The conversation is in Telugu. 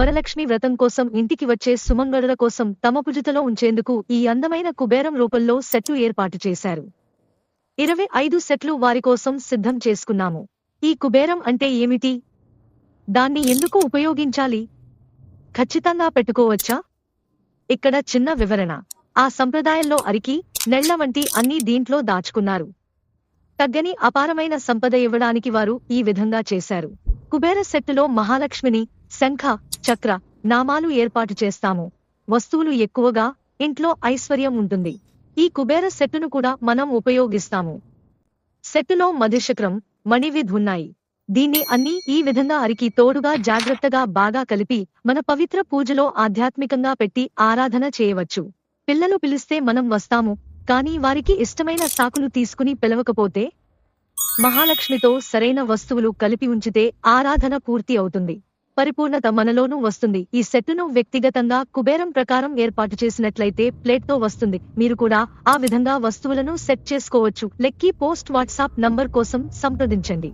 వరలక్ష్మి వ్రతం కోసం ఇంటికి వచ్చే సుమంగళుల కోసం తమ పుజుతలో ఉంచేందుకు ఈ అందమైన కుబేరం రూపంలో సెట్లు ఏర్పాటు చేశారు. ఇరవై ఐదు సెట్లు వారి కోసం సిద్ధం చేసుకున్నాము. ఈ కుబేరం అంటే ఏమిటి? దాన్ని ఎందుకు ఉపయోగించాలి? ఖచ్చితంగా పెట్టుకోవచ్చా? ఇక్కడ చిన్న వివరణ. ఆ సంప్రదాయంలో అరికి నెళ్ళ వంటి అన్ని దీంట్లో దాచుకున్నారు. తగ్గని అపారమైన సంపద ఇవ్వడానికి వారు ఈ విధంగా చేశారు. కుబేర సెట్టులో మహాలక్ష్మిని శంఖ చక్ర నామాలు ఏర్పాటు చేస్తాము. వస్తువులు ఎక్కువగా ఇంట్లో ఐశ్వర్యం ఉంటుంది. ఈ కుబేర సెట్టును కూడా మనం ఉపయోగిస్తాము. సెట్టులో మధుశక్రం మణివిధ్ ఉన్నాయి. దీన్ని అన్ని ఈ విధంగా అరికి తోడుగా జాగ్రత్తగా బాగా కలిపి మన పవిత్ర పూజలో ఆధ్యాత్మికంగా పెట్టి ఆరాధన చేయవచ్చు. పిల్లలు పిలిస్తే మనం వస్తాము కానీ వారికి ఇష్టమైన సాకులు తీసుకుని పిలవకపోతే మహాలక్ష్మితో సరైన వస్తువులు కలిపి ఉంచితే ఆరాధన పూర్తి అవుతుంది. పరిపూర్ణత మనలోనూ వస్తుంది. ఈ సెట్టును వ్యక్తిగతంగా కుబేరం ప్రకారం ఏర్పాటు చేసినట్లయితే ప్లేట్తో వస్తుంది. మీరు కూడా ఆ విధంగా వస్తువులను సెట్ చేసుకోవచ్చు. లెక్కీ పోస్ట్ వాట్సాప్ నంబర్ కోసం సంప్రదించండి.